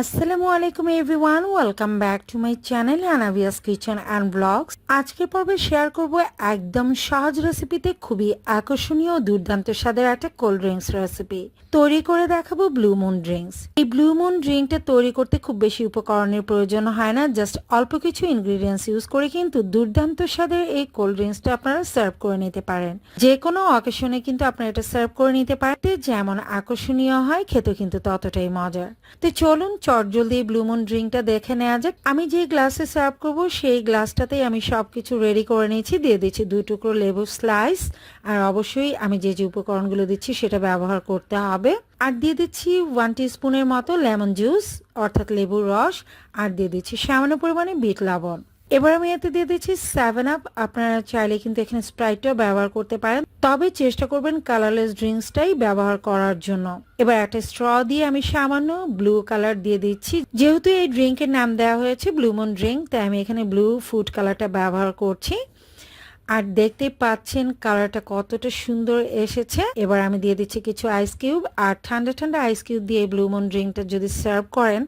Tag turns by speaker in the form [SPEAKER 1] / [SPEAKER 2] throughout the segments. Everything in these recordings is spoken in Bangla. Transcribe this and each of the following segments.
[SPEAKER 1] আসসালামু আলাইকুম everyone welcome back to my channel অ্যানাভিয়াস kitchen and blogs আজকের পর্বে শেয়ার করব একদম সহজ রেসিপিতে খুবই আকর্ষণীয় ও দুর্দান্ত স্বাদের একটা কোল্ড ড্রিঙ্কস রেসিপি তৈরি করে দেখাবো ব্লু মুন ড্রিঙ্কস এই ব্লু মুন ড্রিঙ্কটা তৈরি করতে খুব বেশি উপকরণের প্রয়োজন হয় না। জাস্ট অল্প কিছু ইনগ্রিডিয়েন্টস ইউজ করে কিন্তু দুর্দান্ত স্বাদের এই কোল্ড ড্রিঙ্কসটা আপনারা সার্ভ করে নিতে পারেন। যে কোনো অকেশনে কিন্তু আপনারা এটা সার্ভ করে নিতে পারেন। যেমন আকর্ষণীয় হয় খেতে কিন্তু ততটাই মজার। তো চলুন চটজলদি ব্লুমুন ড্রিঙ্কটা দেখে নেওয়া যাক। আমি যে গ্লাসে সার্ভ করব, সেই গ্লাসটাতেই আমি সব কিছু রেডি করে নিয়েছি। দিয়ে দিচ্ছি দুই টুকরো লেবু স্লাইস আর অবশ্যই আমি যে যে উপকরণগুলো দিচ্ছি, সেটা ব্যবহার করতে হবে। আর দিয়ে দিচ্ছি ওয়ান স্পুনের মতো লেমন জুস অর্থাৎ লেবুর রস। আর দিয়ে দিচ্ছি সামান্য পরিমাণে বিট লবণ। এবার আমি এতে দিয়ে দিচ্ছি সেভেন আপ আপনারা চাইলে কিন্তু এখানে স্প্রাইটটাও ব্যবহার করতে পারেন। তবে চেষ্টা করবেন কালারলেস ড্রিঙ্কসটাই ব্যবহার করার জন্য। এবার একটা স্ট্র দিয়ে আমি সামান্য ব্লু কালার দিয়ে দিচ্ছি। যেহেতু এই ড্রিঙ্কের নাম দেওয়া হয়েছে ব্লুমন ড্রিঙ্ক তাই আমি এখানে ব্লু ফুড কালারটা ব্যবহার করছি। আর দেখতে পাচ্ছেন কালারটা কতটা সুন্দর এসেছে। এবার আমি দিয়ে দিচ্ছি কিছু আইস কিউব আর ঠান্ডা ঠান্ডা আইস কিউব দিয়ে ব্লুমন ড্রিঙ্কটা যদি সার্ভ করেন,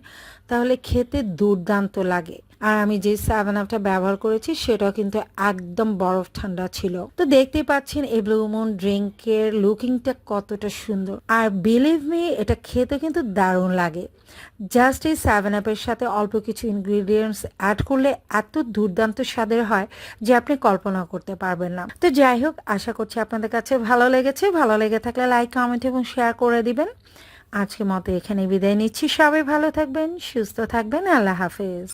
[SPEAKER 1] তাহলে খেতে দুর্দান্ত লাগে। আর আমি যে সেভেন আপটা ব্যবহার করেছি, সেটাও কিন্তু একদম বরফ ঠান্ডা ছিল। তো দেখতে পাচ্ছেন এই ব্লুমন ড্রিঙ্কের লুকিংটা কতটা সুন্দর। আর বিলিভ মি এটা খেতে কিন্তু দারুণ লাগে। জাস্ট এই সেভেন আপের সাথে অল্প কিছু ইনগ্রিডিয়েন্টস অ্যাড করলে এত দুর্দান্ত স্বাদের হয় যে আপনি কল্পনা করতে পারবেন না। তো যাই হোক, আশা করছি আপনাদের কাছে ভালো লেগেছে। ভালো লেগে থাকলে লাইক কমেন্ট এবং শেয়ার করে দিবেন। আজকে মতো এখানে বিদায় নিচ্ছি। সবাই ভালো থাকবেন, সুস্থ থাকবেন। আল্লাহ হাফেজ।